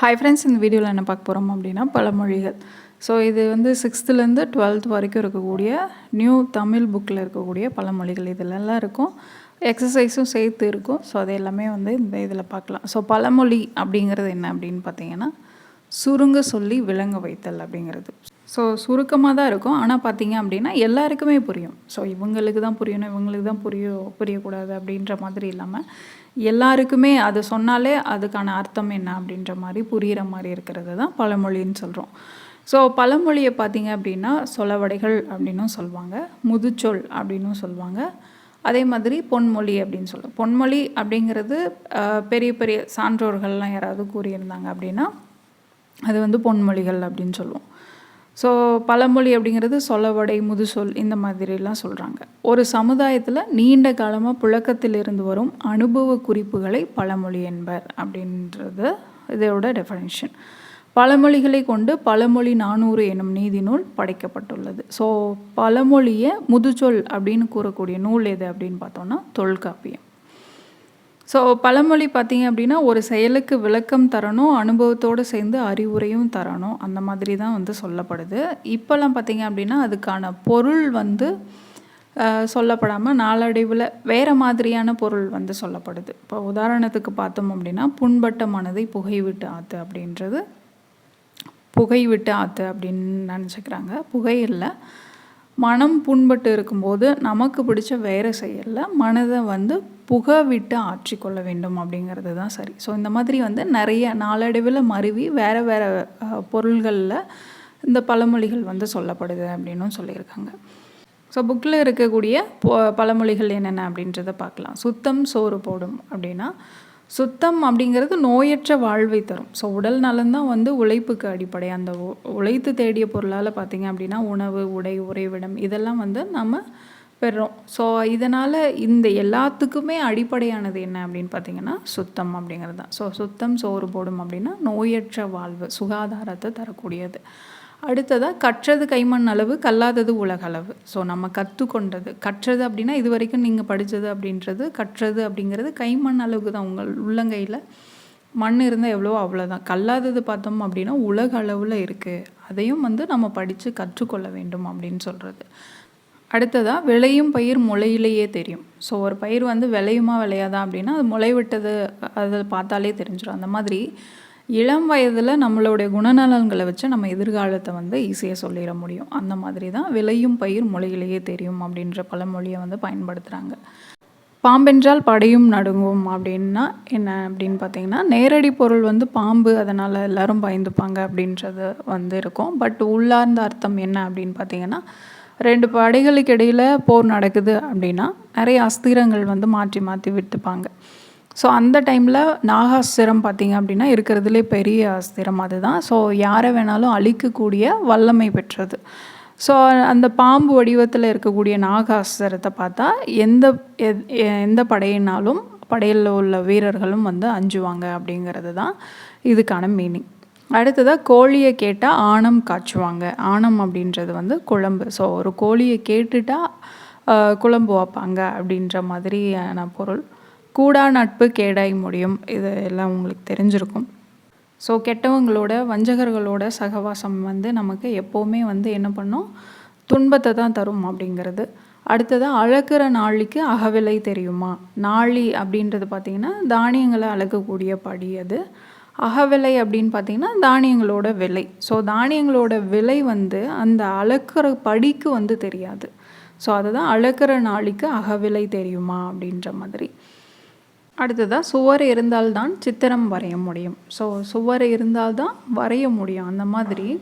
Hi friends இந்த வீடியோவில் என்ன பார்க்க போகிறோம் அப்படின்னா பழமொழிகள். ஸோ இது வந்து சிக்ஸ்த்துலேருந்து டுவெல்த் வரைக்கும் இருக்கக்கூடிய நியூ தமிழ் புக்கில் இருக்கக்கூடிய பழமொழிகள். இதிலெல்லாம் இருக்கும். எக்ஸசைஸும் சேர்த்து இருக்கும். ஸோ அது எல்லாமே வந்து இந்த இதில் பார்க்கலாம். ஸோ பழமொழி அப்படிங்கிறது என்ன அப்படின்னு பார்த்தீங்கன்னா சுருங்க சொல்லி விளங்க வைத்தல் அப்படிங்கிறது. ஸோ சுருக்கமாக தான் இருக்கும். ஆனால் பார்த்தீங்க அப்படின்னா எல்லாருக்குமே புரியும். ஸோ இவங்களுக்கு தான் புரியணும் இவங்களுக்கு தான் புரிய புரியக்கூடாது அப்படின்ற மாதிரி இல்லாமல் எல்லாருக்குமே அது சொன்னாலே அதுக்கான அர்த்தம் என்ன அப்படின்ற மாதிரி புரிகிற மாதிரி இருக்கிறது தான் பழமொழின்னு சொல்கிறோம் ஸோ பழமொழியை பார்த்தீங்க அப்படின்னா சொலவடைகள் அப்படின்னும் சொல்லுவாங்க முதுச்சொல் அப்படின்னும் சொல்லுவாங்க அதே மாதிரி பொன்மொழி அப்படின்னு சொல்லுவோம் பொன்மொழி அப்படிங்கிறது பெரிய பெரிய சான்றோர்கள்லாம் யாராவது கூறியிருந்தாங்க அப்படின்னா அது வந்து பொன்மொழிகள் அப்படின்னு சொல்லுவோம். ஸோ பழமொழி அப்படிங்கிறது சொலவடை முதுசொல் இந்த மாதிரிலாம் சொல்கிறாங்க ஒரு சமுதாயத்தில் நீண்ட காலமாக புழக்கத்தில் இருந்து வரும் அனுபவ குறிப்புகளை பழமொழி என்பர் அப்படின்றது இதோட டெஃபனிஷன் பழமொழிகளை கொண்டு பழமொழி நானூறு எனும் நீதி நூல் படைக்கப்பட்டுள்ளது. ஸோ பழமொழியை முதுச்சொல் அப்படின்னு கூறக்கூடிய நூல் எது அப்படின்னு பார்த்தோன்னா தொல்காப்பியம். ஸோ பழமொழி பார்த்தீங்க அப்படின்னா ஒரு செயலுக்கு விளக்கம் தரணும் அனுபவத்தோடு சேர்ந்து அறிவுரையும் தரணும். அந்த மாதிரி தான் வந்து சொல்லப்படுது. இப்போல்லாம் பார்த்தீங்க அப்படின்னா அதுக்கான பொருள் வந்து சொல்லப்படாமல் நாளடைவில் வேறு மாதிரியான பொருள் வந்து சொல்லப்படுது. இப்போ உதாரணத்துக்கு பார்த்தோம் அப்படின்னா புண்பட்ட மனதை புகைவிட்டு ஆத்து அப்படின்றது. புகை விட்டு ஆத்து அப்படின்னு நினச்சிக்கிறாங்க. புகை இல்லை. மனம் புண்பட்டு இருக்கும்போது நமக்கு பிடிச்ச வேறு செயலில் மனதை வந்து புகை விட்டு ஆற்றிக்கொள்ள வேண்டும் அப்படிங்கிறது தான் சரி. ஸோ இந்த மாதிரி வந்து நிறைய நாளடைவில் மருவி வேறு வேறு பொருள்களில் இந்த பழமொழிகள் வந்து சொல்லப்படுது அப்படின்னும் சொல்லியிருக்காங்க. ஸோ புக்கில் இருக்கக்கூடிய பழமொழிகள் என்னென்ன அப்படின்றத பார்க்கலாம். சுத்தம் சோறு போடும் அப்படின்னா சுத்தம் அப்படிங்கிறது நோயற்ற வாழ்வை தரும். ஸோ உடல் நலம்தான் வந்து உழைப்புக்கு அடிப்படை. அந்த உழைத்து தேடிய பொருளால் பார்த்தீங்க அப்படின்னா உணவு உடை உறைவிடம் இதெல்லாம் வந்து நம்ம பெறுறோம் ஸோ இதனால் இந்த எல்லாத்துக்குமே அடிப்படையானது என்ன அப்படின்னு பார்த்தீங்கன்னா சுத்தம் அப்படிங்கிறது தான். ஸோ சுத்தம் சோறு போடும் அப்படின்னா நோயற்ற வாழ்வு சுகாதாரத்தை தரக்கூடியது. அடுத்ததாக கற்றது கைமண் அளவு கல்லாதது உலகளவு ஸோ நம்ம கற்றுக்கொண்டது கற்றது அப்படின்னா இது வரைக்கும் நீங்கள் படித்தது அப்படின்றது கற்றது அப்படிங்கிறது கைமண் அளவுக்கு தான். உங்கள் உள்ளங்கையில் மண் இருந்தால் எவ்வளோ அவ்வளோதான். கல்லாதது பார்த்தோம் அப்படின்னா உலக அளவில் இருக்குது அதையும் வந்து நம்ம படித்து கற்றுக்கொள்ள வேண்டும் அப்படின்னு சொல்கிறது அடுத்ததாக விளையும் பயிர் முளையிலேயே தெரியும். ஸோ ஒரு பயிர் வந்து விளையுமா விளையாதா அப்படின்னா அது முளை விட்டது அதை பார்த்தாலே தெரிஞ்சிடும் அந்த மாதிரி இளம் வயதில் நம்மளுடைய குணநலன்களை வச்சு நம்ம எதிர்காலத்தை வந்து ஈஸியாக சொல்லிட முடியும். அந்த மாதிரி தான் விளையும் பயிர் முளையிலேயே தெரியும் அப்படின்ற பழமொழியை வந்து பயன்படுத்துகிறாங்க பாம்பென்றால் படையும் நடுங்கும் அப்படின்னா என்ன அப்படின்னு பார்த்தீங்கன்னா நேரடி பொருள் வந்து பாம்பு அதனால் எல்லாரும் பயந்துப்பாங்க அப்படின்றது வந்து இருக்கும். பட் உள்ளார்ந்த அர்த்தம் என்ன அப்படின்னு பார்த்தீங்கன்னா ரெண்டு படைகளுக்கு இடையில் போர் நடக்குது அப்படின்னா நிறைய அஸ்திரங்கள் வந்து மாற்றி மாற்றி விட்டுப்பாங்க ஸோ அந்த டைமில் நாகாஸ்திரம் பார்த்திங்க அப்படின்னா இருக்கிறதுலே பெரிய அஸ்திரம் அதுதான். ஸோ யாரை வேணாலும் அழிக்கக்கூடிய வல்லமை பெற்றது. ஸோ அந்த பாம்பு வடிவத்தில் இருக்கக்கூடிய நாகாஸ்திரத்தை பார்த்தா எந்த எத்- எந்த படையினாலும் படையில் உள்ள வீரர்களும் வந்து அஞ்சுவாங்க அப்படிங்கிறது தான் இதுக்கான மீனிங் அடுத்ததாக கோழியை கேட்டால் ஆணம் காய்ச்சுவாங்க. ஆணம் அப்படின்றது வந்து குழம்பு. ஸோ ஒரு கோழியை கேட்டுட்டா குழம்பு வைப்பாங்க அப்படின்ற மாதிரியான பொருள். கூடா நட்பு கேடாய் முடியும். இது எல்லாம் உங்களுக்கு தெரிஞ்சிருக்கும். ஸோ கெட்டவங்களோட வஞ்சகர்களோட சகவாசம் வந்து நமக்கு எப்போவுமே வந்து என்ன பண்ணும்? துன்பத்தை தான் தரும் அப்படிங்கிறது. அடுத்ததாக அழகுற நாளிக்கு அகவிலை தெரியுமா? நாளி அப்படின்றது பார்த்திங்கன்னா தானியங்களை அழகக்கூடிய படி அது. அகவிலை அப்படின்னு பார்த்தீங்கன்னா தானியங்களோட விலை. ஸோ தானியங்களோட விலை வந்து அந்த அளக்குற படிக்கு வந்து தெரியாது. ஸோ அதுதான் அளக்குற நாளைக்கு அகவிலை தெரியுமா அப்படின்ற மாதிரி. அடுத்ததாக சுவர் இருந்தால்தான் சித்திரம் வரைய முடியும். ஸோ சுவர் இருந்தால்தான் வரைய முடியும். அந்த மாதிரி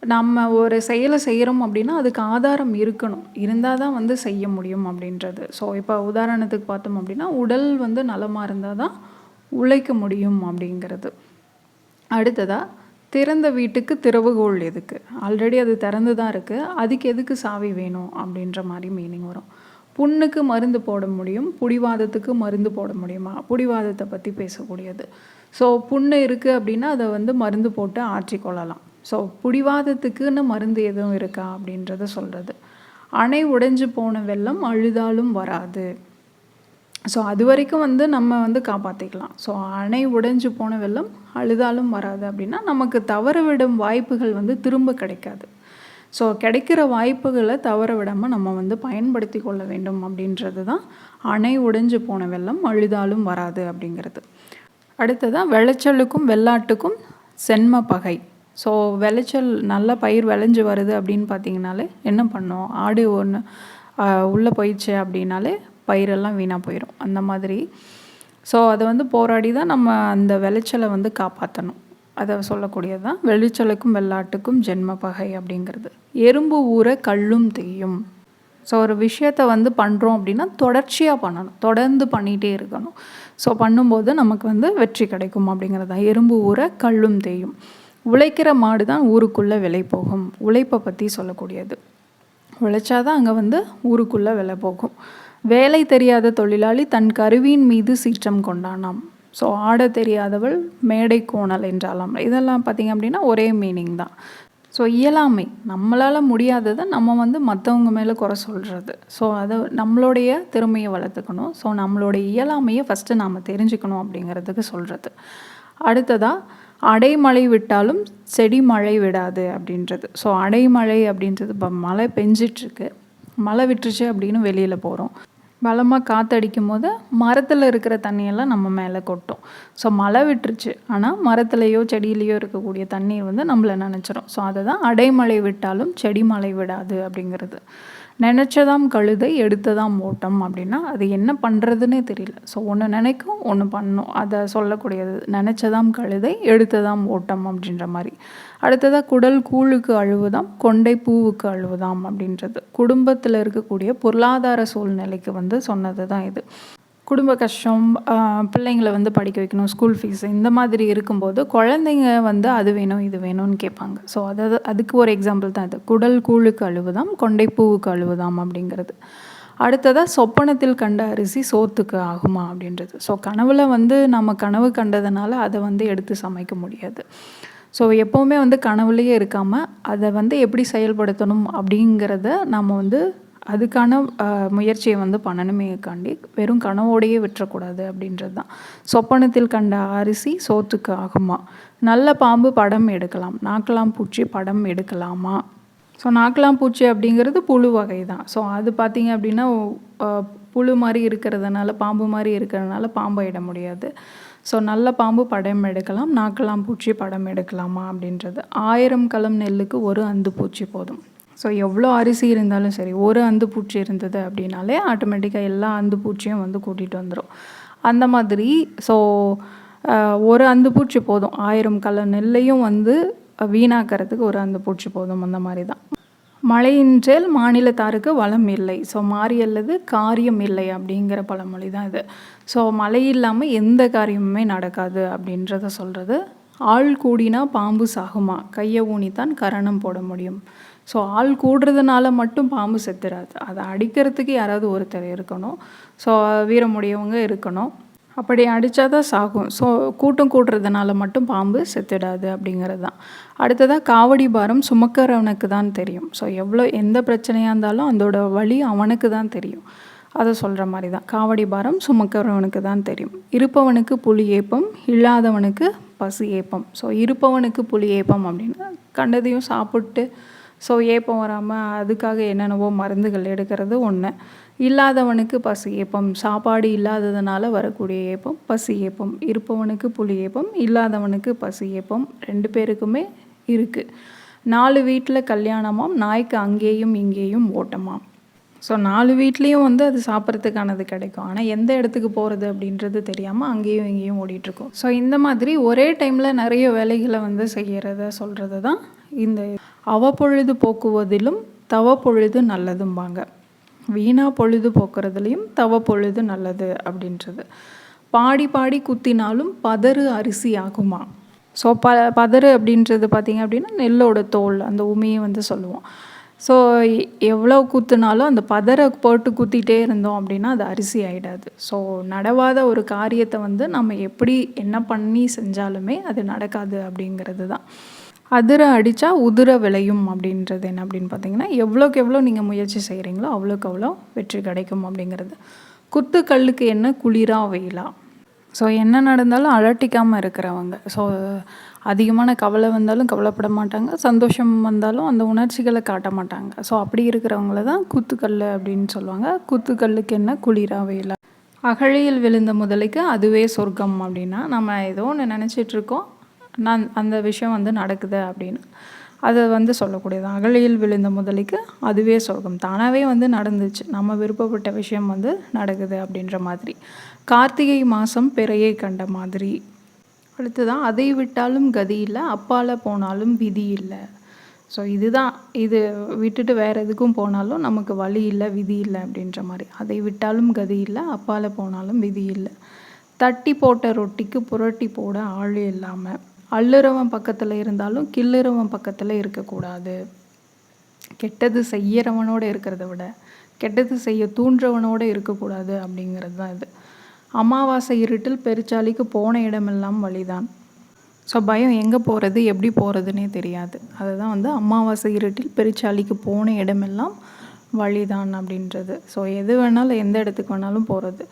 நம்ம ஒரு செயலை செய்கிறோம் அப்படின்னா அதுக்கு ஆதாரம் இருக்கணும். இருந்தால் தான் வந்து செய்ய முடியும் அப்படின்றது. ஸோ இப்போ உதாரணத்துக்கு பார்த்தோம் அப்படின்னா உடல் வந்து நலமாக இருந்தால் தான் உழைக்க முடியும் அப்படிங்கிறது. அடுத்ததாக திறந்த வீட்டுக்கு திறவுகோல் எதுக்கு? ஆல்ரெடி அது திறந்து தான் இருக்குது அதுக்கு எதுக்கு சாவி வேணும் அப்படின்ற மாதிரி மீனிங் வரும். புண்ணுக்கு மருந்து போட முடியும் புடிவாதத்துக்கு மருந்து போட முடியுமா? புடிவாதத்தை பற்றி பேசக்கூடியது. ஸோ புண்ணு இருக்குது அப்படின்னா அதை வந்து மருந்து போட்டு ஆற்றிக்கொள்ளலாம் ஸோ புடிவாதத்துக்குன்னு மருந்து எதுவும் இருக்கா அப்படின்றத சொல்கிறது அணை உடைஞ்சு போன வெள்ளம் அழுதாலும் வராது. ஸோ அது வரைக்கும் வந்து நம்ம வந்து காப்பாற்றிக்கலாம் ஸோ அணை உடைஞ்சு போன வெள்ளம் அழுதாலும் வராது அப்படின்னா நமக்கு தவற விடும் வாய்ப்புகள் வந்து திரும்ப கிடைக்காது. ஸோ கிடைக்கிற வாய்ப்புகளை தவற விடாமல் நம்ம வந்து பயன்படுத்தி கொள்ள வேண்டும் அப்படின்றது தான் அணை உடைஞ்சு போன வெள்ளம் அழுதாலும் வராது அப்படிங்கிறது. அடுத்ததாக விளைச்சலுக்கும் வெள்ளாட்டுக்கும் சென்ம பகை. ஸோ விளைச்சல் நல்ல பயிர் விளைஞ்சு வருது அப்படின்னு பார்த்தீங்கனாலே என்ன பண்ணோம்? ஆடு ஒன்று உள்ளே போயிடுச்சு அப்படின்னாலே பயிரெல்லாம் வீணாக போயிடும் அந்த மாதிரி. ஸோ அதை வந்து போராடி தான் நம்ம அந்த விளைச்சலை வந்து காப்பாற்றணும் அதை சொல்லக்கூடியது தான் வெளிச்சலுக்கும் வெள்ளாட்டுக்கும் ஜென்ம பகை அப்படிங்கிறது. எறும்பு ஊற கல்லும் தெய்யும் ஸோ ஒரு விஷயத்தை வந்து பண்ணுறோம் அப்படின்னா தொடர்ச்சியாக பண்ணணும். தொடர்ந்து பண்ணிகிட்டே இருக்கணும். ஸோ பண்ணும்போது நமக்கு வந்து வெற்றி கிடைக்கும் அப்படிங்கிறது தான். எறும்பு ஊற கல்லும் தேயும். உழைக்கிற மாடு தான் ஊருக்குள்ளே விலை போகும். உழைப்பை பற்றி சொல்லக்கூடியது. உழைச்சாதான் அங்கே வந்து ஊருக்குள்ளே விலை போகும். வேலை தெரியாத தொழிலாளி தன் கருவியின் மீது சீற்றம் கொண்டானாம். ஸோ ஆட தெரியாதவள் மேடை கோணல் என்றாலாம். இதெல்லாம் பார்த்திங்க அப்படின்னா ஒரே மீனிங் தான். ஸோ இயலாமை. நம்மளால் முடியாததை நம்ம வந்து மற்றவங்க மேலே குறை சொல்கிறது ஸோ அதை நம்மளுடைய திறமையை வளர்த்துக்கணும். ஸோ நம்மளுடைய இயலாமையை ஃபஸ்ட்டு நாம் தெரிஞ்சுக்கணும் அப்படிங்கிறதுக்கு சொல்கிறது அடுத்ததாக அடைமழை விட்டாலும் செடி மழை விடாது அப்படின்றது. ஸோ அடைமழை அப்படின்றது இப்போ மழை பெஞ்சிட்ருக்கு மழை விட்டுருச்சு அப்படின்னு வெளியில் போகிறோம் பலமாக காற்றடிக்கும் போது மரத்தில் இருக்கிற தண்ணியெல்லாம் நம்ம மேலே கொட்டும். ஸோ மழை விட்டுருச்சு. ஆனால் மரத்துலேயோ செடியிலையோ இருக்கக்கூடிய தண்ணீர் வந்து நம்மளை நினச்சிரும். ஸோ அதை தான் அடைமழை விட்டாலும் செடி மழை விடாது அப்படிங்கிறது. நினச்சதாம் கழுதை எடுத்ததாம் ஓட்டம் அப்படின்னா அது என்ன பண்ணுறதுனே தெரியல. ஸோ ஒன்று நினைக்கும் ஒன்று பண்ணும். அதை சொல்லக்கூடியது நினச்சதாம் கழுதை எடுத்ததாம் ஓட்டம் அப்படின்ற மாதிரி. அடுத்ததாக குடல் கூழுக்கு அழுவுதாம் கொண்டை பூவுக்கு அழுவுதாம் அப்படின்றது. குடும்பத்தில் இருக்கக்கூடிய பொருளாதார சூழ்நிலைக்கு வந்து சொன்னது தான் இது. குடும்ப கஷ்டம் பிள்ளைங்களை வந்து படிக்க வைக்கணும் ஸ்கூல் ஃபீஸ் இந்த மாதிரி இருக்கும்போது குழந்தைங்க வந்து அது வேணும் இது வேணும்னு கேட்பாங்க. ஸோ அதாவது அதுக்கு ஒரு எக்ஸாம்பிள் தான் இது. குடல் கூழுக்கு அழுவுதாம் கொண்டை பூவுக்கு அழுவுதாம் அப்படிங்கிறது. அடுத்ததாக சொப்பனத்தில் கண்ட அரிசி சோத்துக்கு ஆகுமா அப்படின்றது. ஸோ கனவில் வந்து நம்ம கனவு கண்டதுனால அதை வந்து எடுத்து சமைக்க முடியாது. ஸோ எப்போவுமே வந்து கனவுலேயே இருக்காமல் அதை வந்து எப்படி செயல்படுத்தணும் அப்படிங்கிறத நம்ம வந்து அதுக்கான முயற்சியை வந்து பண்ணணுமேக்காண்டி வெறும் கனவோடையே விட்டுறக்கூடாது அப்படின்றது தான். சொப்பனத்தில் கண்ட அரிசி சோத்துக்கு ஆகுமா? நல்ல பாம்பு படம் எடுக்கலாம். நாக்கலாம் பூச்சி படம் எடுக்கலாமா? ஸோ நாக்கலாம் பூச்சி அப்படிங்கிறது புழு வகை தான். ஸோ அது பார்த்திங்க அப்படின்னா புழு மாதிரி இருக்கிறதுனால பாம்பு மாதிரி இருக்கிறதுனால பாம்பை இட முடியாது. ஸோ நல்ல பாம்பு படம் எடுக்கலாம் நாக்கலாம் பூச்சி படம் எடுக்கலாமா அப்படின்றது. ஆயிரம் களம் நெல்லுக்கு ஒரு அந்து பூச்சி போதும். ஸோ எவ்வளோ அரிசி இருந்தாலும் சரி ஒரு அந்து பூச்சி இருந்தது அப்படின்னாலே ஆட்டோமேட்டிக்காக எல்லா அந்து பூச்சியும் வந்து கூட்டிகிட்டு வந்துடும் அந்த மாதிரி ஸோ ஒரு அந்து பூச்சி போதும். ஆயிரம் கல நெல்லையும் வந்து வீணாக்கிறதுக்கு ஒரு அந்து பூச்சி போதும் அந்த மாதிரி தான். மழையின்றேல் மாநிலத்தாருக்கு வளம் இல்லை. ஸோ மாறி அல்லது காரியம் இல்லை அப்படிங்கிற பழமொழி தான் இது. ஸோ மழை இல்லாமல் எந்த காரியமுமே நடக்காது அப்படின்றத சொல்கிறது ஆள் கூடினா பாம்பு சாகுமா? கையை ஊனித்தான் கரணம் போட முடியும். ஸோ ஆள் கூடுறதுனால மட்டும் பாம்பு செத்துறாது. அதை அடிக்கிறதுக்கு யாராவது ஒருத்தர் இருக்கணும். ஸோ வீரமுடையவங்க இருக்கணும். அப்படி அடித்தா தான் சாகும். ஸோ கூட்டம் கூட்டுறதுனால மட்டும் பாம்பு செத்துடாது அப்படிங்கிறது தான். அடுத்ததாக காவடி பாரம் சுமக்கிறவனுக்கு தான் தெரியும். ஸோ எவ்வளோ எந்த பிரச்சனையாக இருந்தாலும் அதோட வழி அவனுக்கு தான் தெரியும். அதை சொல்கிற மாதிரி தான். காவடி பாரம் சுமக்கிறவனுக்கு தான் தெரியும். இருப்பவனுக்கு புலி ஏப்பம் இல்லாதவனுக்கு பசி ஏப்பம். ஸோ இருப்பவனுக்கு புலி ஏப்பம் அப்படின்னா கண்டதையும் சாப்பிட்டு ஸோ ஏப்பம் வராமல் அதுக்காக என்னென்னவோ மருந்துகள் எடுக்கிறது ஒன்று இல்லாதவனுக்கு பசி ஏப்பம் சாப்பாடு இல்லாததுனால வரக்கூடிய ஏப்பம் பசி ஏப்பம் இருப்பவனுக்கு புலி ஏப்பம் இல்லாதவனுக்கு பசி ஏப்பம் ரெண்டு பேருக்குமே இருக்குது நாலு வீட்டில் கல்யாணமாம் நாய்க்கு அங்கேயும் இங்கேயும் ஓட்டமாம். ஸோ நாலு வீட்லேயும் வந்து அது சாப்பிட்றதுக்கானது கிடைக்கும். ஆனால் எந்த இடத்துக்கு போகிறது அப்படின்றது தெரியாமல் அங்கேயும் இங்கேயும் ஓடிட்டுருக்கோம். ஸோ இந்த மாதிரி ஒரே டைமில் நிறைய வேலைகளை வந்து செய்கிறத சொல்கிறது தான் இந்த அவப்பொழுது போக்குவதிலும் தவ பொழுது நல்லதும்பாங்க. வீணா பொழுது போக்குறதுலேயும் தவ பொழுது நல்லது அப்படின்றது. பாடி பாடி குத்தினாலும் பதறு அரிசி ஆகுமா? ஸோ ப பதறு அப்படின்றது பார்த்திங்க அப்படின்னா நெல்லோட தோல் அந்த உமையை வந்து சொல்லுவோம். ஸோ எவ்வளோ குத்துனாலும் அந்த பதரை போட்டு குத்திட்டே இருந்தோம் அப்படின்னா அது அரிசி ஆகிடாது ஸோ நடவாத ஒரு காரியத்தை வந்து நம்ம எப்படி என்ன பண்ணி செஞ்சாலுமே அது நடக்காது அப்படிங்கிறது தான். அதிர அடித்தா உதிர விளையும் அப்படின்றது என்ன அப்படின்னு பார்த்தீங்கன்னா எவ்வளோக்கு எவ்வளோ நீங்கள் முயற்சி செய்கிறீங்களோ அவ்வளோக்கு அவ்வளோ வெற்றி கிடைக்கும் அப்படிங்கிறது. குத்து கல்லுக்கு என்ன குளிரா வெயிலா? ஸோ என்ன நடந்தாலும் அலட்டிக்காமல் இருக்கிறவங்க. ஸோ அதிகமான கவலை வந்தாலும் கவலைப்பட மாட்டாங்க. சந்தோஷம் வந்தாலும் அந்த உணர்ச்சிகளை காட்ட மாட்டாங்க. ஸோ அப்படி இருக்கிறவங்கள தான் குத்துக்கல் அப்படின்னு சொல்லுவாங்க. குத்துக்கல்லுக்கு என்ன குளிரா வெயிலா? அகழியில் விழுந்த முதலைக்கு அதுவே சொர்க்கம் அப்படின்னா நம்ம ஏதோ ஒன்று நினச்சிட்ருக்கோம் நான் அந்த விஷயம் வந்து நடக்குது அப்படின்னு. அதை வந்து சொல்லக்கூடியது. அகழியில் விழுந்த முதலிக்கு அதுவே சொர்க்கம் தானாகவே வந்து நடந்துச்சு. நம்ம விருப்பப்பட்ட விஷயம் வந்து நடக்குது அப்படின்ற மாதிரி. கார்த்திகை மாதம் பிறையை கண்ட மாதிரி. அடுத்து தான் அதை விட்டாலும் கதி இல்லை அப்பால போனாலும் விதி இல்லை. ஸோ இதுதான். இது விட்டுட்டு வேறு எதுக்கும் போனாலும் நமக்கு வழி இல்லை விதி இல்லை அப்படின்ற மாதிரி. அதை விட்டாலும் கதி இல்லை அப்பால் போனாலும் விதி இல்லை. தட்டி போட்ட ரொட்டிக்கு புரட்டி போட ஆள் இல்லாமல் அள்ளுறவன் பக்கத்தில் இருந்தாலும் கிள்ளுறவன் பக்கத்தில் இருக்கக்கூடாது. கெட்டது செய்யறவனோடு இருக்கிறத விட கெட்டது செய்ய தூண்டுறவனோட இருக்கக்கூடாது அப்படிங்கிறது தான் இது. அமாவாசை இருட்டில் பெருச்சாலிக்கு போன இடமெல்லாம் வழிதான். ஸோ பயம் எங்கே போகிறது எப்படி போகிறதுனே தெரியாது. அதுதான் வந்து அமாவாசை இருட்டில் பெருச்சாலிக்கு போன இடமெல்லாம் வழிதான் அப்படின்றது. ஸோ எது வேணாலும் எந்த இடத்துக்கு வேணாலும் போகிறது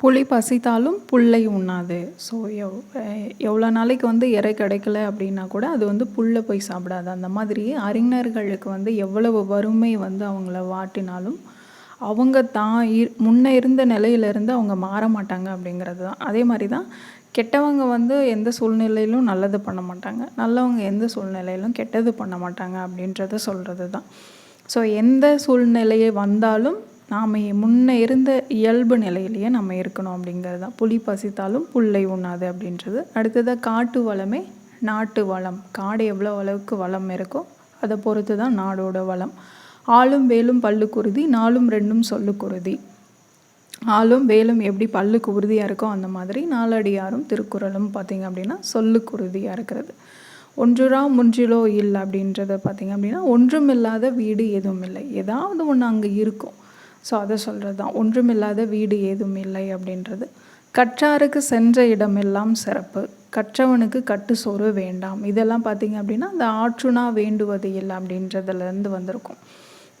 புலி பசித்தாலும் புல்லை உண்ணாது. ஸோ எவ் எவ்வளோ நாளைக்கு வந்து இறை கிடைக்கல அப்படின்னா கூட அது வந்து புல்லை போய் சாப்பிடாது. அந்த மாதிரி அறிஞர்களுக்கு வந்து எவ்வளவு வறுமை வந்து அவங்கள வாட்டினாலும் அவங்க தான் இ முன்ன இருந்த நிலையிலேருந்து அவங்க மாற மாட்டாங்க அப்படிங்கிறது தான். அதே மாதிரி தான் கெட்டவங்க வந்து எந்த சூழ்நிலையிலும் நல்லது பண்ண மாட்டாங்க. நல்லவங்க எந்த சூழ்நிலையிலும் கெட்டது பண்ண மாட்டாங்க அப்படின்றத சொல்கிறது தான். ஸோ எந்த சூழ்நிலையை வந்தாலும் நாம் முன்ன இருந்த இயல்பு நிலையிலேயே நம்ம இருக்கணும் அப்படிங்கிறது தான். புலி பசித்தாலும் புல்லை உண்ணாது அப்படின்றது. அடுத்ததாக காட்டு வளமே நாட்டு வளம். காடு எவ்வளோ அளவுக்கு வளம் இருக்கோ அதை பொறுத்து தான் நாடோட வளம். ஆளும் வேலும் பல்லு குருதி நாலும் ரெண்டும் சொல்லு குருதி. ஆளும் வேலும் எப்படி பல்லுக்கு உறுதியாக இருக்கோ அந்த மாதிரி நாலடியாரும் திருக்குறளும் பார்த்திங்க அப்படின்னா சொல்லுக்கு உறுதியாக இருக்கிறது. ஒன்றுரா முன்றிலோ இல்லை அப்படின்றத பார்த்திங்க அப்படின்னா ஒன்றும் இல்லாத வீடு எதுவும் இல்லை. ஏதாவது ஒன்று அங்கே இருக்கும். ஸோ அதை சொல்கிறது தான். ஒன்றுமில்லாத வீடு ஏதும் இல்லை அப்படின்றது. கற்றாருக்கு சென்ற இடமெல்லாம் சிறப்பு. கற்றவனுக்கு கட்டு சோறு வேண்டாம். இதெல்லாம் பார்த்திங்க அப்படின்னா அந்த ஆற்றுனா வேண்டுவது இல்லை அப்படின்றதுலேருந்து வந்திருக்கும்.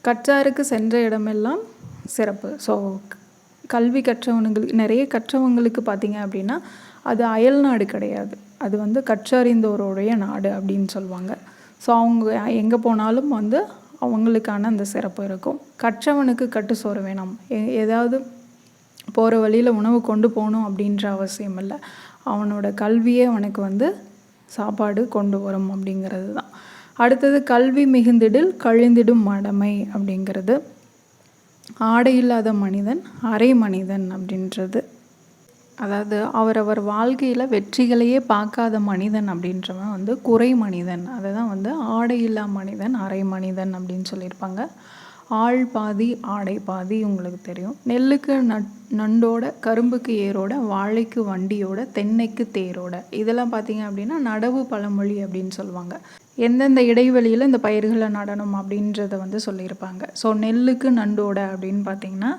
கற்றாருக்கு சென்ற இடமெல்லாம் சிறப்பு. ஸோ கல்வி கற்றவனுங்களுக்கு நிறைய கற்றவங்களுக்கு பார்த்திங்க அப்படின்னா அது அயல் நாடு கிடையாது. அது வந்து கற்றறிந்தோருடைய நாடு அப்படின்னு சொல்லுவாங்க. ஸோ அவங்க எங்கே போனாலும் வந்து அவங்களுக்கான அந்த சிறப்பு இருக்கும். கற்றவனுக்கு கட்டு சோறு வேணாம். ஏதாவது போகிற வழியில் உணவு கொண்டு போகணும் அப்படின்ற அவசியம் இல்லை. அவனோட கல்வியே அவனுக்கு வந்து சாப்பாடு கொண்டு வரும் அப்படிங்கிறது தான். அடுத்தது கல்வி மிகுந்திடில் கழிந்திடும் மடமை அப்படிங்கிறது. ஆடை இல்லாத மனிதன் அரை மனிதன் அப்படின்றது. அதாவது அவரவர் வாழ்க்கையில் வெற்றிகளையே பார்க்காத மனிதன் அப்படின்றவன் வந்து குறை மனிதன். அதை தான் வந்து ஆடை இல்லா மனிதன் அரை மனிதன் அப்படின்னு சொல்லியிருப்பாங்க. ஆள் பாதி ஆடை பாதி உங்களுக்கு தெரியும். நெல்லுக்கு நட் நண்டோட கரும்புக்கு ஏரோட வாழைக்கு வண்டியோட தென்னைக்கு தேரோட. இதெல்லாம் பார்த்தீங்க அப்படின்னா நடவு பழமொழி அப்படின்னு சொல்லுவாங்க. எந்தெந்த இடைவெளியில் இந்த பயிர்களை நடணும் அப்படின்றத வந்து சொல்லியிருப்பாங்க. ஸோ நெல்லுக்கு நண்டோட அப்படின்னு பார்த்தீங்கன்னா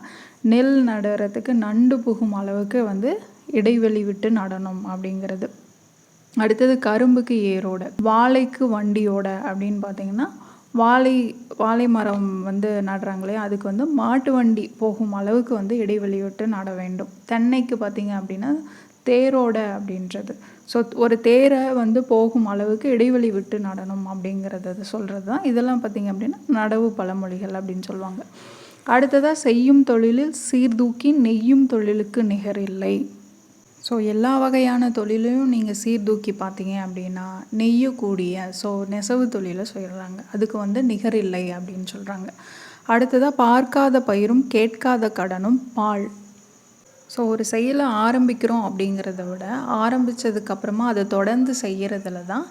நெல் நடுறதுக்கு நண்டு புகும் அளவுக்கு வந்து இடைவெளி விட்டு நடணும் அப்படிங்கிறது. அடுத்தது கரும்புக்கு ஏரோட வாழைக்கு வண்டியோட அப்படின்னு பார்த்தீங்கன்னா வாழை வாழை மரம் வந்து நடுறாங்களே அதுக்கு வந்து மாட்டு வண்டி போகும் அளவுக்கு வந்து இடைவெளி விட்டு நட வேண்டும். தென்னைக்கு பார்த்தீங்க அப்படின்னா தேரோட அப்படின்றது. ஸோ ஒரு தேரை வந்து போகும் அளவுக்கு இடைவெளி விட்டு நடனம் அப்படிங்கிறது சொல்கிறது தான் இதெல்லாம் பார்த்திங்க அப்படின்னா நடவு பழமொழிகள் அப்படின்னு சொல்லுவாங்க. அடுத்ததாக செய்யும் தொழிலில் சீர்தூக்கி நெய்யும் தொழிலுக்கு நிகர் இல்லை. ஸோ எல்லா வகையான தொழிலையும் நீங்கள் சீர்தூக்கி பார்த்தீங்க அப்படின்னா நெய்யக்கூடிய ஸோ நெசவு தொழிலை சொல்கிறாங்க அதுக்கு வந்து நிகர் இல்லை அப்படின்னு சொல்கிறாங்க அடுத்ததாக பார்க்காத பயிரும் கேட்காத கடனும் பால். ஸோ ஒரு செயலை ஆரம்பிக்கிறோம் அப்படிங்கிறத விட ஆரம்பித்ததுக்கப்புறமா அதை தொடர்ந்து செய்கிறதுல தான்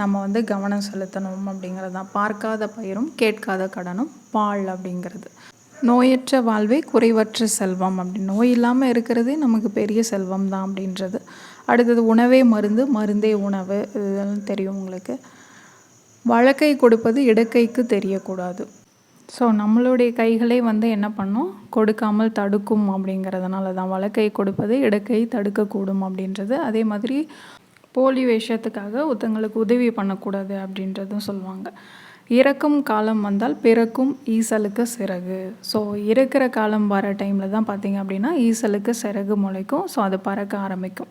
நம்ம வந்து கவனம் செலுத்தணும் அப்படிங்கிறது தான். பார்க்காத பயிரும் கேட்காத கடனும் பால் அப்படிங்கிறது. நோயற்ற வாழ்வே குறைவற்ற செல்வம் அப்படி. நோய் இல்லாமல் இருக்கிறதே நமக்கு பெரிய செல்வம் தான் அப்படின்றது. அடுத்தது உணவே மருந்து மருந்தே உணவு. இதெல்லாம் தெரியும் உங்களுக்கு. வழக்கை கொடுப்பது இடக்கைக்கு தெரியக்கூடாது. ஸோ நம்மளுடைய கைகளே வந்து என்ன பண்ணும்? கொடுக்காமல் தடுக்கும் அப்படிங்கிறதுனால தான். வழக்கை கொடுப்பது இடக்கை தடுக்கக்கூடும் அப்படின்றது. அதே மாதிரி போலி வேஷத்துக்காக ஒருத்தங்களுக்கு உதவி பண்ணக்கூடாது அப்படின்றதும் சொல்லுவாங்க. இறக்கும் காலம் வந்தால் பிறக்கும் ஈசலுக்கு சிறகு. ஸோ இருக்கிற காலம் வர டைமில் தான் பார்த்திங்க அப்படின்னா ஈசலுக்கு சிறகு முளைக்கும். ஸோ அது பறக்க ஆரம்பிக்கும்.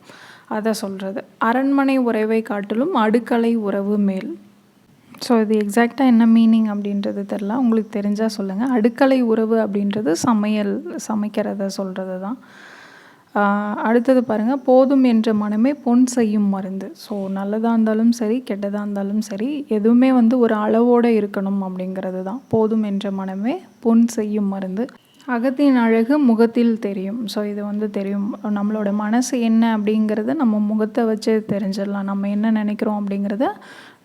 அதை சொல்கிறது அரண்மனை உறவை காட்டிலும் அடுக்கலை உறவு மேல். ஸோ இது எக்ஸாக்டாக என்ன மீனிங் அப்படின்றது தெரில உங்களுக்கு தெரிஞ்சால் சொல்லுங்கள் அடுக்கலை உறவு அப்படின்றது சமையல் சமைக்கிறத சொல்கிறது தான். அடுத்தது பாருங்கள் போதும் என்ற மனமே பொன் செய்யும் மருந்து. ஸோ நல்லதாக இருந்தாலும் சரி கெட்டதாக இருந்தாலும் சரி எதுவுமே வந்து ஒரு அளவோடு இருக்கணும் அப்படிங்கிறது தான். போதும் என்ற மனமே பொன் செய்யும் மருந்து. அகத்தின் அழகு முகத்தில் தெரியும். ஸோ இது வந்து தெரியும். நம்மளோட மனசு என்ன அப்படிங்கிறத நம்ம முகத்தை வச்சு தெரிஞ்சிடலாம். நம்ம என்ன நினைக்கிறோம் அப்படிங்கிறத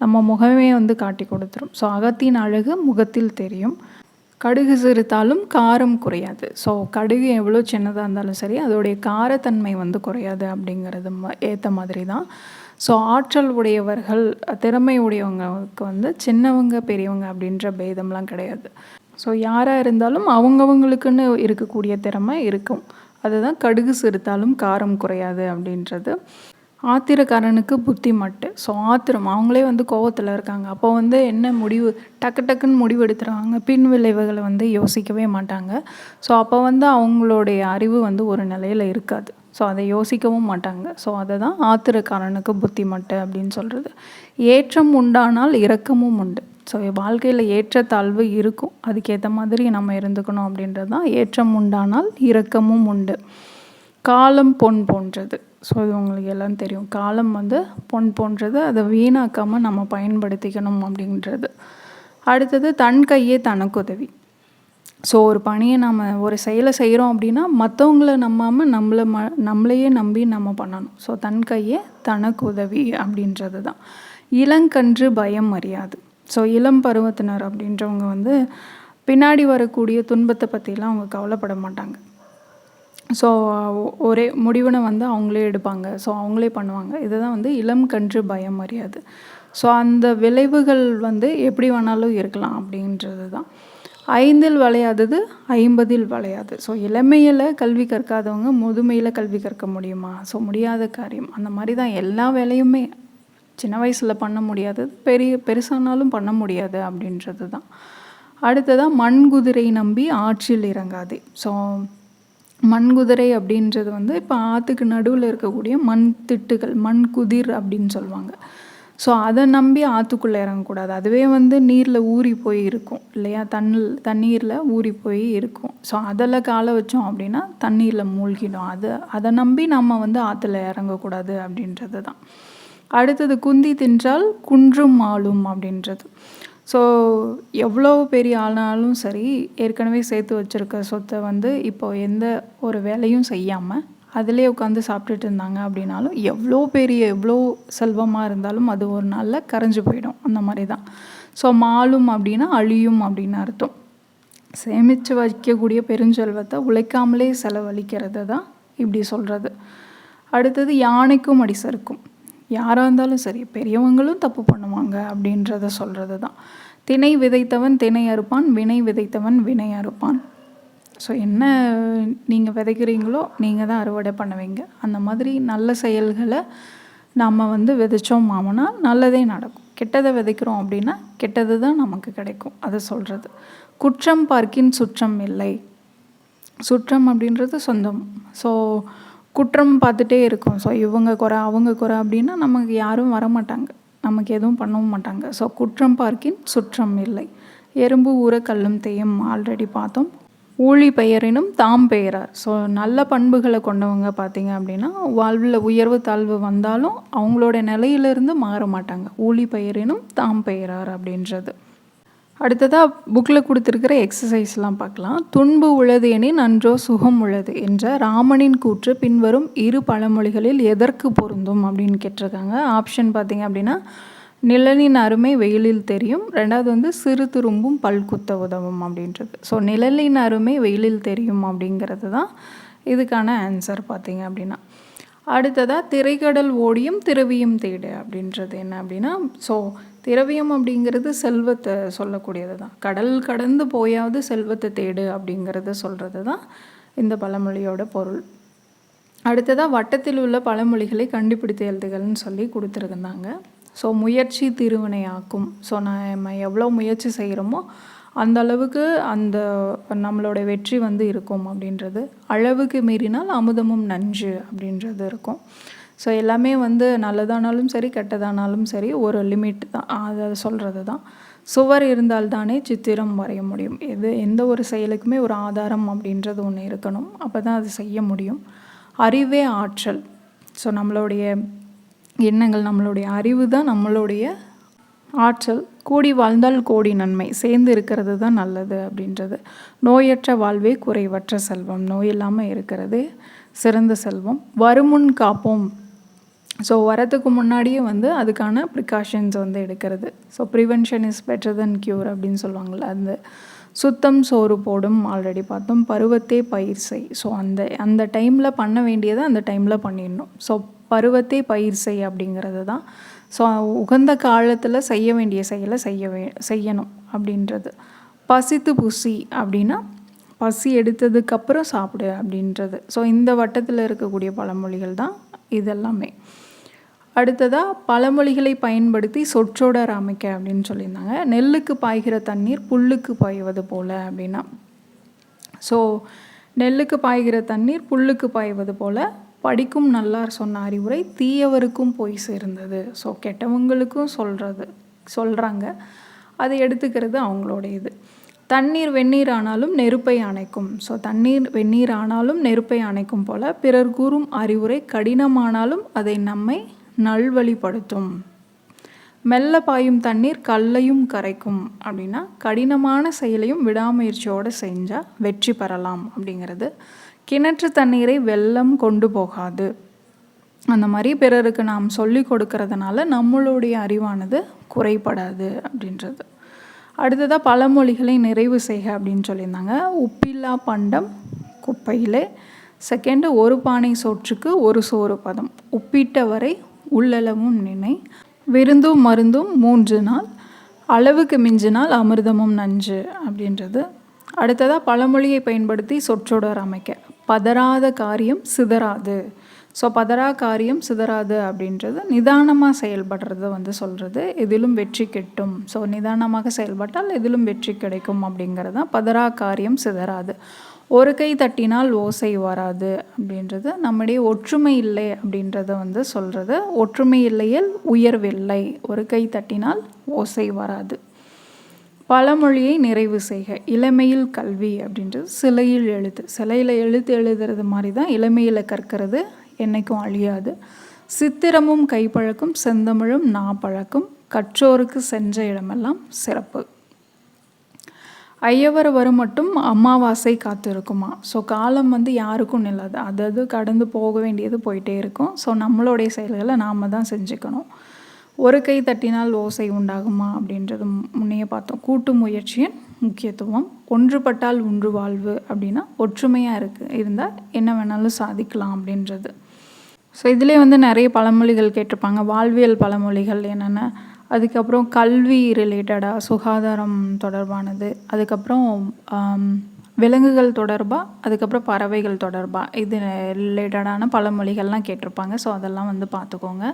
நம்ம முகமே வந்து காட்டி கொடுத்துரும். ஸோ அகத்தின் அழகு முகத்தில் தெரியும். கடுகு சிறுத்தாலும் காரம் குறையாது. ஸோ கடுகு எவ்வளோ சின்னதாக இருந்தாலும் சரி அதோடைய காரத்தன்மை வந்து குறையாது அப்படிங்கிறது ம ஏற்ற மாதிரி தான் ஸோ ஆற்றல் உடையவர்கள் திறமை உடையவங்களுக்கு வந்து சின்னவங்க பெரியவங்க அப்படின்ற பேதம்லாம் கிடையாது. ஸோ யாராக இருந்தாலும் அவங்கவுங்களுக்குன்னு இருக்கக்கூடிய திறமை இருக்கும். அதுதான் கடுகு சிறுத்தாலும் காரம் குறையாது அப்படின்றது. ஆத்திரக்காரனுக்கு புத்தி மட்டு. ஸோ ஆத்திரம். அவங்களே வந்து கோவத்தில் இருக்காங்க. அப்போ வந்து என்ன முடிவு? டக்கு டக்குன்னு முடிவு எடுத்துருவாங்க. பின் விளைவுகளை வந்து யோசிக்கவே மாட்டாங்க. ஸோ அப்போ வந்து அவங்களுடைய அறிவு வந்து ஒரு நிலையில் இருக்காது. ஸோ அதை யோசிக்கவும் மாட்டாங்க. ஸோ அதை தான் ஆத்திரக்காரனுக்கு புத்தி மட்டு அப்படின்னு சொல்கிறது ஏற்றம் உண்டானால் இரக்கமும் உண்டு. ஸோ வாழ்க்கையில் ஏற்றத்தாழ்வு இருக்கும். அதுக்கேற்ற மாதிரி நம்ம இருந்துக்கணும் அப்படின்றது தான். ஏற்றம் உண்டானால் இரக்கமும் உண்டு. காலம் பொன் போன்றது. ஸோ இது உங்களுக்கு எல்லாம் தெரியும். காலம் வந்து பொன் போன்றது அதை வீணாக்காமல் நம்ம பயன்படுத்திக்கணும் அப்படின்றது. அடுத்தது தன் கையே தனக்கு உதவி ஸோ ஒரு பணியை நம்ம ஒரு செயலை செய்கிறோம் அப்படின்னா மற்றவங்கள நம்பாமல் நம்மளை ம நம்மளையே நம்பி நம்ம பண்ணணும். ஸோ தன் கையே தனக்கு உதவி அப்படின்றது தான். இளங்கன்று பயம் அறியாது. ஸோ இளம் பருவத்தினர் அப்படின்றவங்க வந்து பின்னாடி வரக்கூடிய துன்பத்தை பற்றிலாம் அவங்க கவலைப்பட மாட்டாங்க. ஸோ ஒரே முடிவினை வந்து அவங்களே எடுப்பாங்க. ஸோ அவங்களே பண்ணுவாங்க. இதுதான் வந்து இளம் கன்று பயம் அறியாது ஸோ அந்த விளைவுகள் வந்து எப்படி வேணாலும் இருக்கலாம் அப்படின்றது தான் ஐந்தில் விளையாதது ஐம்பதில் விளையாது. ஸோ இளமையில் கல்வி கற்காதவங்க முதுமையில் கல்வி கற்க முடியுமா? ஸோ முடியாத காரியம். அந்த மாதிரி தான் எல்லா வேலையுமே. சின்ன வயசில் பண்ண முடியாதது பெரிய பெருசானாலும் பண்ண முடியாது அப்படின்றது தான் அடுத்ததாக மண் குதிரை நம்பி ஆற்றில் இறங்காதே. ஸோ மண்குதிரை அப்படின்றது வந்து இப்போ ஆற்றுக்கு நடுவில் இருக்கக்கூடிய மண் திட்டுகள் மண் குதிர் அப்படின்னு சொல்லுவாங்க. ஸோ அதை நம்பி ஆற்றுக்குள்ளே இறங்கக்கூடாது. அதுவே வந்து நீரில் ஊறி போய் இருக்கும் இல்லையா? தண்ணில் தண்ணீரில் ஊறி போய் இருக்கும். ஸோ அதில் காலை வச்சோம் அப்படின்னா தண்ணீரில் மூழ்கிடும். அது அதை நம்பி நம்ம வந்து ஆற்றுல இறங்கக்கூடாது அப்படின்றது தான். அடுத்தது குந்தி தின்றால் குன்றும் ஆளும் அப்படின்றது. ஸோ எவ்வளோ பெரிய ஆளானாலும் சரி ஏற்கனவே சேர்த்து வச்சுருக்க சொத்தை வந்து இப்போ எந்த ஒரு வேலையும் செய்யாமல் அதிலே உட்காந்து சாப்பிட்டுட்டு இருந்தாங்க அப்படின்னாலும் எவ்வளோ பெரிய எவ்வளோ செல்வமாக இருந்தாலும் அது ஒரு நாளில் கரைஞ்சு போயிடும். அந்த மாதிரி தான் ஸோ மாலும் அப்படின்னா அழியும் அப்படின்னு அர்த்தம். சேமித்து வைக்கக்கூடிய பெருஞ்செல்வத்தை உழைக்காமலே செலவழிக்கிறது தான் இப்படி சொல்கிறது அடுத்தது யானைக்கும் அடிசருக்கும் யாராக இருந்தாலும் சரி பெரியவங்களும் தப்பு பண்ணுவாங்க அப்படின்றத சொல்கிறது தான் திணை விதைத்தவன் திணை அறுப்பான் வினை விதைத்தவன் வினை அறுப்பான். ஸோ என்ன நீங்கள் விதைக்கிறீங்களோ நீங்கள் தான் அறுவடை பண்ணுவீங்க. அந்த மாதிரி நல்ல செயல்களை நம்ம வந்து விதைச்சோம் மாமனா நல்லதே நடக்கும். கெட்டதை விதைக்கிறோம் அப்படின்னா கெட்டது தான் நமக்கு கிடைக்கும். அதை சொல்கிறது குற்றம் பார்க்கின் சுற்றம் இல்லை. சுற்றம் அப்படின்றது சொந்தம். ஸோ குற்றம் பார்த்துட்டே இருக்கும். ஸோ இவங்க குறை அவங்க குறை அப்படின்னா நமக்கு யாரும் வரமாட்டாங்க. நமக்கு எதுவும் பண்ணவும் மாட்டாங்க. ஸோ குற்றம் பார்க்கின் சுற்றம் இல்லை. எறும்பு ஊற கல்லும் தேயும் ஆல்ரெடி பார்த்தோம். ஊழி பெயரினும் தாம் பெயரார். ஸோ நல்ல பண்புகளை கொண்டவங்க பார்த்தீங்க அப்படின்னா வாழ்வில் உயர்வு தாழ்வு வந்தாலும் அவங்களோட நிலையிலிருந்து மாற மாட்டாங்க. ஊழி பெயரினும் தாம் பெயரார் அப்படின்றது. அடுத்ததாக புக்கில் கொடுத்துருக்கிற எக்ஸசைஸ்லாம் பார்க்கலாம். துன்பு உளது எனின் நன்றோ சுகம் உள்ளது என்ற ராமனின் கூற்று பின்வரும் இரு பழமொழிகளில் எதற்கு பொருந்தும் அப்படின்னு கேட்டிருக்காங்க. ஆப்ஷன் பார்த்தீங்க அப்படின்னா நிழலின் அருமை வெயிலில் தெரியும். ரெண்டாவது வந்து சிறு துரும்பும் பல் குத்த உதவும் அப்படின்றது. ஸோ நிழலின் அருமை வெயிலில் தெரியும் அப்படிங்கிறது தான் இதுக்கான ஆன்சர் பார்த்தீங்க அப்படின்னா. அடுத்ததாக திரைக்கடல் ஓடியும் திருவியும் தேடு அப்படின்றது என்ன அப்படின்னா ஸோ திரவியம் அப்படிங்கிறது செல்வத்தை சொல்லக்கூடியது தான் கடல் கடந்து போயாவது செல்வத்தை தேடு அப்படிங்கிறத சொல்கிறது தான் இந்த பழமொழியோட பொருள். அடுத்ததாக வட்டத்தில் உள்ள பழமொழிகளை கண்டுபிடித்து எழுதுகள்னு சொல்லி கொடுத்துருக்குந்தாங்க ஸோ முயற்சி திருவினையாக்கும் ஸோ நம்ம எவ்வளோ முயற்சி செய்கிறோமோ அந்த அளவுக்கு அந்த நம்மளோட வெற்றி வந்து இருக்கும் அப்படின்றது. அளவுக்கு மீறினால் அமுதமும் நஞ்சு அப்படின்றது இருக்கும். ஸோ எல்லாமே வந்து நல்லதானாலும் சரி கெட்டதானாலும் சரி ஒரு லிமிட் தான். அதை சொல்கிறது தான். சுவர் இருந்தால்தானே சித்திரம் வரைய முடியும். எது எந்த ஒரு செயலுக்குமே ஒரு ஆதாரம் அப்படின்றது ஒன்று இருக்கணும். அப்போ தான் அது செய்ய முடியும். அறிவே ஆற்றல். ஸோ நம்மளுடைய எண்ணங்கள் நம்மளுடைய அறிவு தான் நம்மளுடைய ஆற்றல். கூடி வாழ்ந்தால் கோடி நன்மை. சேர்ந்து இருக்கிறது தான் நல்லது அப்படின்றது. நோயற்ற வாழ்வே குறைவற்ற செல்வம். நோய் இல்லாமல் இருக்கிறது சிறந்த செல்வம். வருமுன் காப்போம். ஸோ வரத்துக்கு முன்னாடியே வந்து அதுக்கான ப்ரிகாஷன்ஸ் வந்து எடுக்கிறது. So prevention is better than cure அப்படின்னு சொல்லுவாங்கள்ல அந்த சுத்தம் சோறு போடும் ஆல்ரெடி பார்த்தோம். பருவத்தே பயிர் செய். ஸோ அந்த அந்த டைமில் பண்ண வேண்டியதை அந்த டைமில் பண்ணிடணும். ஸோ பருவத்தே பயிர் செய் அப்படிங்கிறது தான். ஸோ உகந்த காலத்தில் செய்ய வேண்டிய செயலை செய்ய வே செய்யணும் அப்படின்றது. பசித்து புசி அப்படின்னா பசி எடுத்ததுக்கப்புறம் சாப்பிடு அப்படின்றது. ஸோ இந்த வட்டத்தில் இருக்கக்கூடிய பழமொழிகள் தான் இதெல்லாமே. அடுத்ததாக பழமொழிகளை பயன்படுத்தி சொற்றொடர் அமைக்க அப்படின்னு சொல்லியிருந்தாங்க. நெல்லுக்கு பாய்கிற தண்ணீர் புல்லுக்கு பாய்வது போல் அப்படின்னா. ஸோ நெல்லுக்கு பாய்கிற தண்ணீர் புல்லுக்கு பாய்வது போல் படிக்கும் நல்லார் சொன்ன அறிவுரை தீயவருக்கும் போய் சேர்ந்தது. ஸோ கெட்டவங்களுக்கும் சொல்கிறது சொல்கிறாங்க அதை எடுத்துக்கிறது அவங்களோட இது தண்ணீர் வெந்நீர் ஆனாலும் நெருப்பை அணைக்கும். ஸோ தண்ணீர் வெந்நீர் ஆனாலும் நெருப்பை அணைக்கும் போல் பிறர் கூறும் அறிவுரை கடினமானாலும் அதை நம்மை நல்வழிப்படுத்தும். மெல்ல பாயும் தண்ணீர் கல்லையும் கரைக்கும். அப்படின்னா கடினமான செயலையும் விடாமுயற்சியோடு செஞ்சால் வெற்றி பெறலாம் அப்படிங்கிறது. கிணற்று தண்ணீரை வெள்ளம் கொண்டு போகாது. அந்த மாதிரி பிறருக்கு நாம் சொல்லி கொடுக்கறதுனால நம்மளுடைய அறிவானது குறைபடாது அப்படின்றது. அடுத்ததாக பழமொழிகளை நிறைவு செய்க அப்படின்னு சொல்லியிருந்தாங்க. உப்பில்லா பண்டம் குப்பையிலே. செகண்டு ஒரு பானை சோற்றுக்கு ஒரு சோறு பதம். உப்பிட்ட வரை உள்ளளவும் நினை. விருந்தும் மருந்தும் மூன்று நாள். அளவுக்கு மிஞ்சினால் அமிர்தமும் நஞ்சு அப்படின்றது. அடுத்ததாக பழமொழியை பயன்படுத்தி சொற்றொடர் அமைக்க. பதறாத காரியம் சிதறாது. ஸோ பதறா காரியம் சிதறாது அப்படின்றது நிதானமாக செயல்படுறத வந்து சொல்கிறது எதிலும் வெற்றி கிட்டும். ஸோ நிதானமாக செயல்பட்டால் எதிலும் வெற்றி கிடைக்கும் அப்படிங்கிறது தான் பதறா காரியம் சிதறாது. ஒரு கை தட்டினால் ஓசை வராது அப்படின்றது நம்முடைய ஒற்றுமை இல்லை அப்படின்றத வந்து சொல்கிறது ஒற்றுமை இல்லையில் உயர்வில்லை. ஒரு கை தட்டினால் ஓசை வராது. பழமொழியை நிறைவு செய்க. இளமையில் கல்வி அப்படின்றது சிலையில் எழுத்து. சிலையில் எழுத்து எழுதுறது மாதிரி தான் இளமையில் கற்கிறது என்றைக்கும் அழியாது. சித்திரமும் கைப்பழக்கும் செந்தமிழும் நாப்பழக்கும். கற்றோருக்கு சென்ற இடமெல்லாம் சிறப்பு. ஐயவர் வரும் மட்டும் அமாவாசை காத்திருக்குமா? ஸோ காலம் வந்து யாருக்கும் நில்லாது. அதாவது கடந்து போக வேண்டியது போயிட்டே இருக்கும். ஸோ நம்மளுடைய செயல்களை நாம் தான் செஞ்சுக்கணும். ஒரு கை தட்டினால் ஓசை உண்டாகுமா அப்படின்றது முன்னையே பார்த்தோம். கூட்டு முயற்சியின் முக்கியத்துவம். ஒன்றுபட்டால் ஒன்று வாழ்வு அப்படின்னா ஒற்றுமையாக இருக்குது இருந்தால் என்ன வேணாலும் சாதிக்கலாம் அப்படின்றது. ஸோ இதிலே வந்து நிறைய பழமொழிகள் கேட்டிருப்பாங்க. வாழ்வியல் பழமொழிகள் என்னென்ன? அதுக்கப்புறம் கல்வி ரிலேட்டடாக சுகாதாரம் தொடர்பானது. அதுக்கப்புறம் விலங்குகள் தொடர்பாக அதுக்கப்புறம் பறவைகள் தொடர்பாக இது ரிலேட்டடான பழமொழிகள்லாம் கேட்டிருப்பாங்க. ஸோ அதெல்லாம் வந்து பார்த்துக்கோங்க.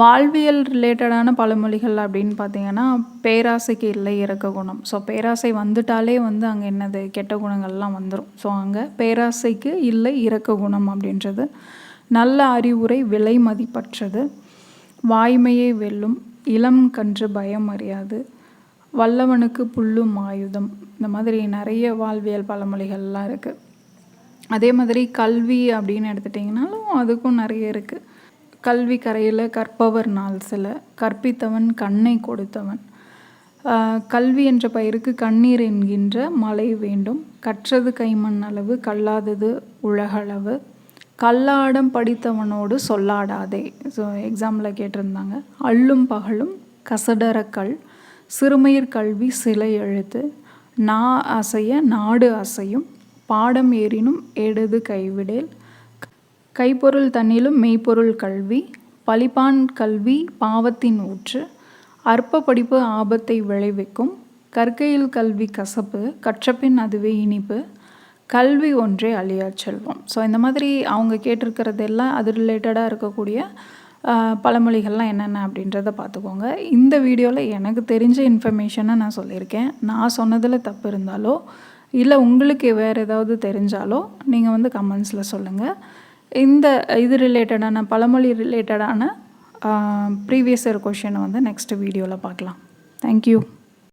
வாழ்வியல் ரிலேட்டடான பழமொழிகள் அப்படின்னு பார்த்தீங்கன்னா பேராசைக்கு இல்லை இறக்க குணம். ஸோ பேராசை வந்துட்டாலே வந்து அங்கே என்னது கெட்ட குணங்கள்லாம் வந்துடும் ஸோ அங்கே பேராசைக்கு இல்லை இறக்க குணம் அப்படின்றது. நல்ல அறிவுரை விலை மதிப்பற்றது. வாய்மையை வெல்லும் இளம் கன்று பயம் அறியாது. வல்லவனுக்கு புல்லும் ஆயுதம். இந்த மாதிரி நிறைய வாழ்வியல் பழமொழிகள்லாம் இருக்குது அதே மாதிரி கல்வி அப்படின்னு எடுத்துட்டிங்கனாலும் அதுக்கும் நிறைய இருக்குது கல்வி கரையில் கற்பவர் நாள் சில. கற்பித்தவன் கண்ணை கொடுத்தவன். கல்வி என்ற பயிருக்கு கண்ணீர் என்கின்ற மழை வேண்டும். கற்றது கைமண் அளவு கல்லாதது உலகளவு. கல்லாடம் படித்தவனோடு சொல்லாடாதே. ஸோ எக்ஸாம்பிளில் கேட்டிருந்தாங்க. அள்ளும் பகலும் கசடரக்கல் சிறுமயிர் கல்வி சிலை எழுத்து நா அசைய நாடு அசையும் பாடம் ஏறினும் எடுது கைவிடேல் கைப்பொருள் தன்னிலும் மெய்ப்பொருள் கல்வி பழிப்பான் கல்வி பாவத்தின் ஊற்று அற்ப படிப்பு ஆபத்தை விளைவிக்கும் கற்கையில் கல்வி கசப்பு கற்றபின் அதுவே இனிப்பு கல்வி ஒன்றே அழியா செல்வம். ஸோ இந்த மாதிரி அவங்க கேட்டிருக்கிறது எல்லாம் அது ரிலேட்டடாக இருக்கக்கூடிய பழமொழிகள்லாம் என்னென்ன அப்படின்றத பார்த்துக்கோங்க. இந்த வீடியோவில் எனக்கு தெரிஞ்ச இன்ஃபர்மேஷனை நான் சொல்லியிருக்கேன். நான் சொன்னதில் தப்பு இருந்தாலோ இல்லை உங்களுக்கு வேறு ஏதாவது தெரிஞ்சாலோ நீங்கள் வந்து கமெண்ட்ஸில் சொல்லுங்கள் இந்த இது ரிலேட்டடான பழமொழி ரிலேட்டடான ப்ரீவியஸ் இயர் கொஷினை வந்து நெக்ஸ்ட் வீடியோவில் பார்க்கலாம். தேங்க்யூ